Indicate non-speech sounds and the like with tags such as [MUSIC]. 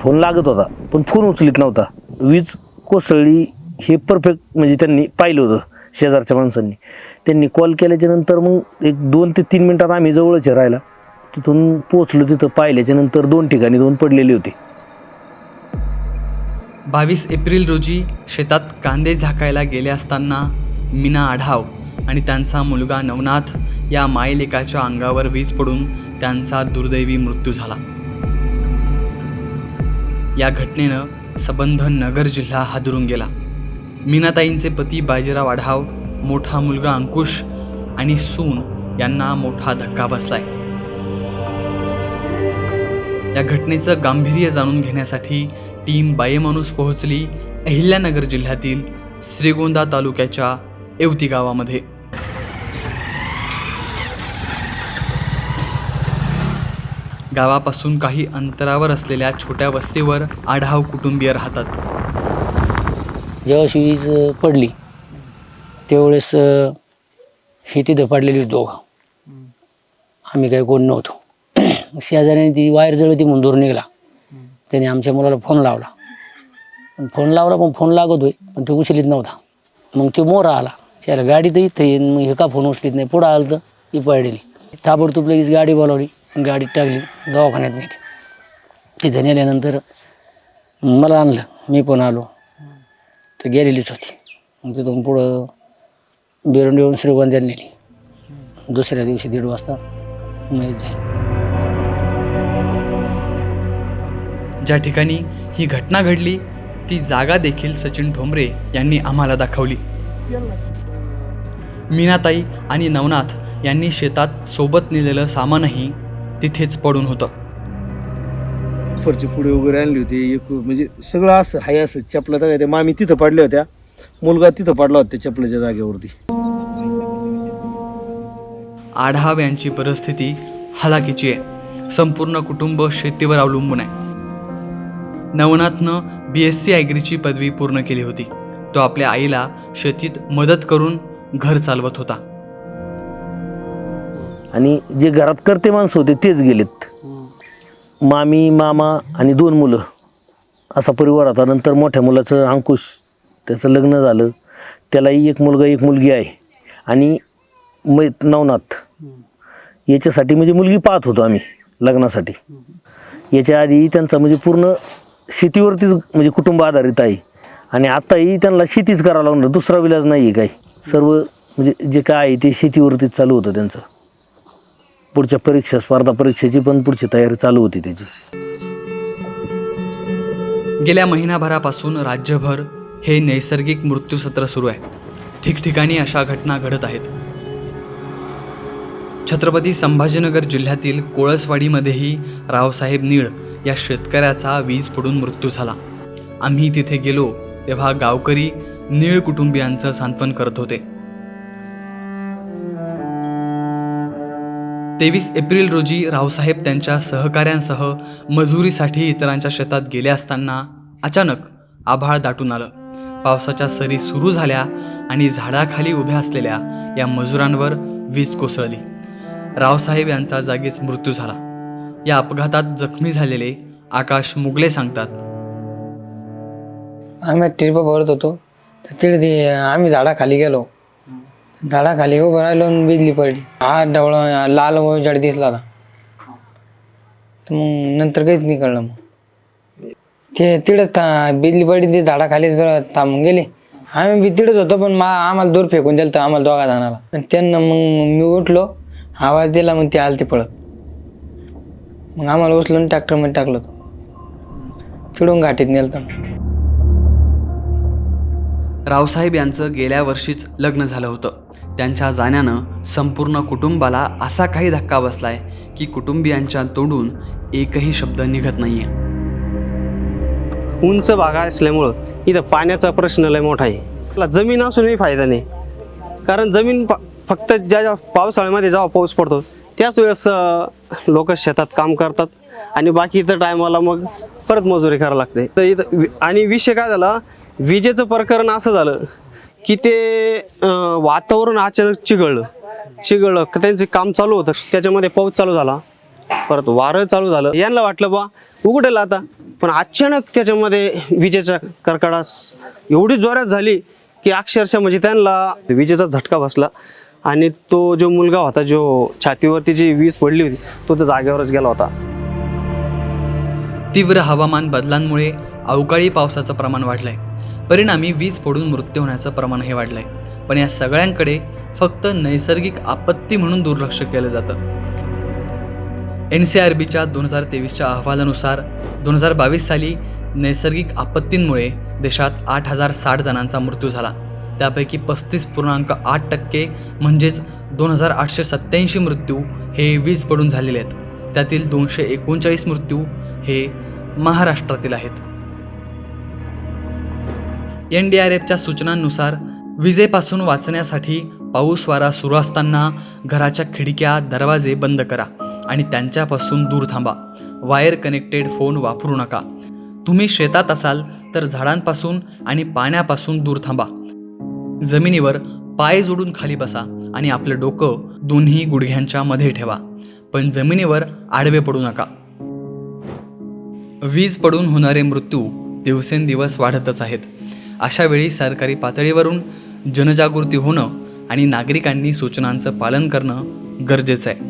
Phone लागत होता पण फोन उचलित नव्हता. वीज कोसळली हे परफेक्ट म्हणजे त्यांनी पाहिलं होतं शेजारच्या माणसांनी. त्यांनी कॉल केल्याच्यानंतर मग एक दोन ते तीन मिनटात आम्ही जवळच राहिला तिथून पोचलो तिथं पाहिल्याच्या नंतर दोन ठिकाणी दोन पडलेले होते. बावीस एप्रिल रोजी शेतात कांदे झाकायला गेले असताना मीना आढाव आणि त्यांचा मुलगा नवनाथ या मायलेकाच्या अंगावर वीज पडून त्यांचा दुर्दैवी मृत्यू झाला. या घटनेनं सबंध नगर जिल्हा हादरून गेला. मीनाताईंचे पती बाजीराव आढाव मोठा मुलगा अंकुश आणि सून यांना मोठा धक्का बसलाय. या घटनेचं गांभीर्य जाणून घेण्यासाठी टीम बायेमाणूस पोहोचली अहिल्यानगर जिल्ह्यातील श्रीगोंदा तालुक्याच्या येवती गावामध्ये. गावापासून काही अंतरावर असलेल्या छोट्या वस्तीवर आढाव कुटुंबीय राहतात. जेव्हा वीज पडली त्यावेळेस शेती ही तिथं पडलेली होती दोघं. आम्ही काही कोण नव्हतो. [CLEARS THROAT] शेजाऱ्याने ती वायर जळती म्हणून दूर निघाला. त्याने आमच्या मुलाला फोन लावला. पण फोन लावला पण फोन लागत होय पण तो उचलीत नव्हता. मग तो मोरा आला. त्याला गाडी तर इथं येईन मग हे का फोन उचलीत नाही पुढं आलं तर ही पडलेली ताबडतोब लगेच गाडी बोलावली. गाडीत टाकली दवाखान्यात नेली. तिथं नेल्यानंतर मला आणलं मी पण आलो. तर गेलेलीच होती. मग तिथून पुढं बेरून येऊन श्रीगोंद्यात नेली. दुसऱ्या दिवशी दीड वाजता मयत झाली. ज्या ठिकाणी ही घटना घडली ती जागा देखील सचिन ठोंबरे यांनी आम्हाला दाखवली. मीनाताई आणि नवनाथ यांनी शेतात सोबत नेलेलं सामानही तिथेच पडून होतं. फरची पुढे वगैरे आणली होती एक म्हणजे सगळं असं हाय असं चपला तर त्या मामी तिथं पडल्या होत्या. मुलगा तिथं पडला होता त्या चपलाच्या जागेवरती. आढाव यांची परिस्थिती हलाखीची आहे. संपूर्ण कुटुंब शेतीवर अवलंबून आहे. नवनाथनं बी एस सी ॲग्रीची पदवी पूर्ण केली होती. तो आपल्या आईला शेतीत मदत करून घर चालवत होता. आणि जे घरात करते माणसं होते तेच गेलेत. मामी मामा आणि दोन मुलं. असा परिवार होता. नंतर मोठ्या मुलाचं अंकुश त्याचं लग्न झालं. त्यालाही एक मुलगा एक मुलगी आहे. आणि मै नवनाथ. याच्यासाठी म्हणजे मुलगी पाहत होतो आम्ही लग्नासाठी. याच्या आधी त्यांचा म्हणजे पूर्ण शेतीवरतीच म्हणजे कुटुंब आधारित आहे. आणि आत्ताही त्यांना शेतीच करावं लागणार. दुसरा विलाज नाही आहे काही. सर्व म्हणजे जे काय आहे ते शेतीवरतीच चालू होतं त्यांचं. पुढच्या परीक्षा स्पर्धा परीक्षेची पण पुढची तयारी चालू होती त्याची. गेल्या महिनाभरापासून राज्यभर हे नैसर्गिक मृत्यूसत्र सुरू आहे. ठिकठिकाणी अशा घटना घडत आहेत. छत्रपती संभाजीनगर जिल्ह्यातील कोळसवाडीमध्येही रावसाहेब नीळ या शेतकऱ्याचा वीज पडून मृत्यू झाला. आम्ही तिथे गेलो तेव्हा गावकरी नीळ कुटुंबियांचं सांत्वन करत होते. तेवीस एप्रिल रोजी रावसाहेब त्यांच्या सहकाऱ्यांसह मजुरीसाठी इतरांच्या शेतात गेले असताना अचानक आभाळ दाटून आलं. पावसाच्या सरी सुरू झाल्या आणि झाडाखाली उभ्या असलेल्या या मजुरांवर वीज कोसळली. रावसाहेब यांचा जागीच मृत्यू झाला. या अपघातात जखमी झालेले आकाश मुगले सांगतात. आम्ही ट्रिप भरत होतो. तर तिथे आम्ही झाडाखाली गेलो. झाडाखाली उभं राहिलो आणि बिजली पडली. हा डवळ लाल जड दिसला होता. तर मग नंतर काहीच नाही कळलं मग. ते तिथंच था बिजली पडली ते झाडाखाली जरा थांबून गेले. आम्ही बी तिथंच होतो पण मा आम्हाला दूर फेकून दिलं तर आम्हाला दोघा जाणारा आणि त्यांना मग मी उठलो आवाज दिला मग ते आले ते पळत. मग आम्हाला उचलून ट्रॅक्टरमध्ये टाकलं होतं. चिडून घाटीत नेलं तर रावसाहेब यांचं गेल्या वर्षीच लग्न झालं होतं. त्यांच्या जाण्यानं संपूर्ण कुटुंबाला असा काही धक्का बसलाय की कुटुंबियांच्या तोंडून एकही शब्द निघत नाहीये. उंच भागा असल्यामुळं इथं पाण्याचा प्रश्न लय मोठा आहे. त्याला जमीन असूनही फायदा नाही. कारण जमीन प- फक्त ज्या ज्या पावसाळ्यामध्ये जेव्हा पाऊस पडतो त्याच वेळेस लोक शेतात काम करतात आणि बाकी इतर टायमाला मग परत मजुरी करावं लागते. तर इथं वि- आणि विषय काय झाला? विजेचं प्रकरण असं झालं की ते अं, वातावरण अचानक चिघळलं. चिघळलं का काम चालू होतं. त्याच्यामध्ये पाऊस चालू झाला. परत वारं चालू झालं. यांना वाटलं बा उघडेल आता. पण अचानक त्याच्यामध्ये विजेचा कडकडास एवढी जोरात झाली की अक्षरशः म्हणजे त्यांना विजेचा झटका बसला. आणि तो जो मुलगा होता जो छातीवरती जी वीज पडली होती तो त्या जागेवरच गेला होता. तीव्र हवामान बदलांमुळे अवकाळी पावसाचं प्रमाण वाढलंय. परिणामी वीज पडून मृत्यू होण्याचं प्रमाणही आहे पण या सगळ्यांकडे फक्त नैसर्गिक आपत्ती म्हणून दुर्लक्ष केलं जातं. एन सी आर बीच्या दोन हजार तेवीसच्या अहवालानुसार दोन हजार बावीस साली नैसर्गिक आपत्तींमुळे देशात आठ हजार साठ जणांचा मृत्यू झाला. त्यापैकी पस्तीस पूर्णांक आठ टक्के म्हणजेच दोन हजार आठशे सत्त्याऐंशी मृत्यू हे वीज पडून झालेले आहेत. त्यातील दोनशे एकोणचाळीस मृत्यू हे महाराष्ट्रातील आहेत. एन डी आर एफच्या सूचनांनुसार विजेपासून वाचण्यासाठी पाऊस वारा सुरू असताना घराच्या खिडक्या दरवाजे बंद करा आणि त्यांच्यापासून दूर थांबा. वायर कनेक्टेड फोन वापरू नका. तुम्ही शेतात असाल तर झाडांपासून आणि पाण्यापासून दूर थांबा. जमिनीवर पाय जोडून खाली बसा आणि आपलं डोकं दोन्ही गुडघ्यांच्या मध्ये ठेवा. पण जमिनीवर आडवे पडू नका. वीज पडून होणारे मृत्यू दिवसेंदिवस वाढतच आहेत. अशावेळी सरकारी पातळीवरून जनजागृती होणं आणि नागरिकांनी सूचनांचं पालन करणं गरजेचं आहे.